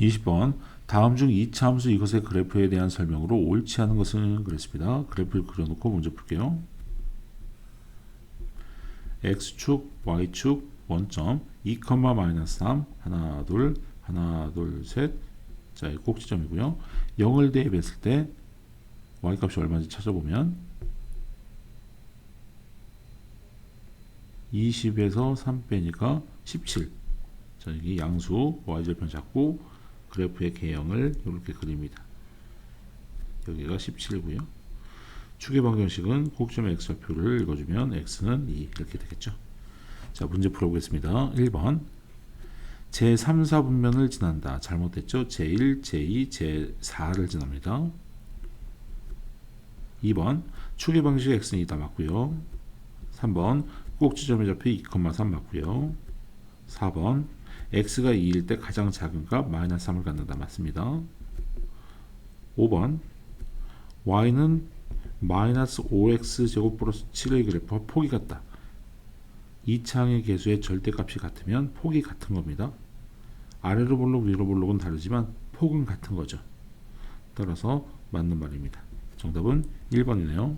20번 다음 중 이차함수 이것의 그래프에 대한 설명으로 옳지 않은 것은 그랬습니다. 그래프를 그려놓고 문제 풀게요. x축, y축, 원점 2, 마이너스 3 하나, 둘, 하나, 둘, 셋 자, 이 꼭지점이고요. 0을 대입했을 때 y값이 얼마인지 찾아보면 20에서 3 빼니까 17 자, 여기 양수 y절편 잡고 그래프의 개형을 이렇게 그립니다. 여기가 17고요. 추계 방정식은 꼭지점의 x좌표를 읽어주면 x는 2 이렇게 되겠죠. 자 문제 풀어보겠습니다. 1번 제3, 4분면을 지난다. 잘못됐죠? 제1, 제2, 제4를 지납니다. 2번 추계 방식 x는 2다 맞고요. 3번 꼭지점의 좌표 2,3 맞고요. 4번 x가 2일 때 가장 작은 값 마이너스 3을 갖는다 맞습니다. 5번 y는 마이너스 5x 제곱 플러스 7의 그래프와 폭이 같다. 이 창의 개수의 절대값이 같으면 폭이 같은 겁니다. 아래로 볼록 위로 볼록은 다르지만 폭은 같은 거죠. 따라서 맞는 말입니다. 정답은 1번이네요.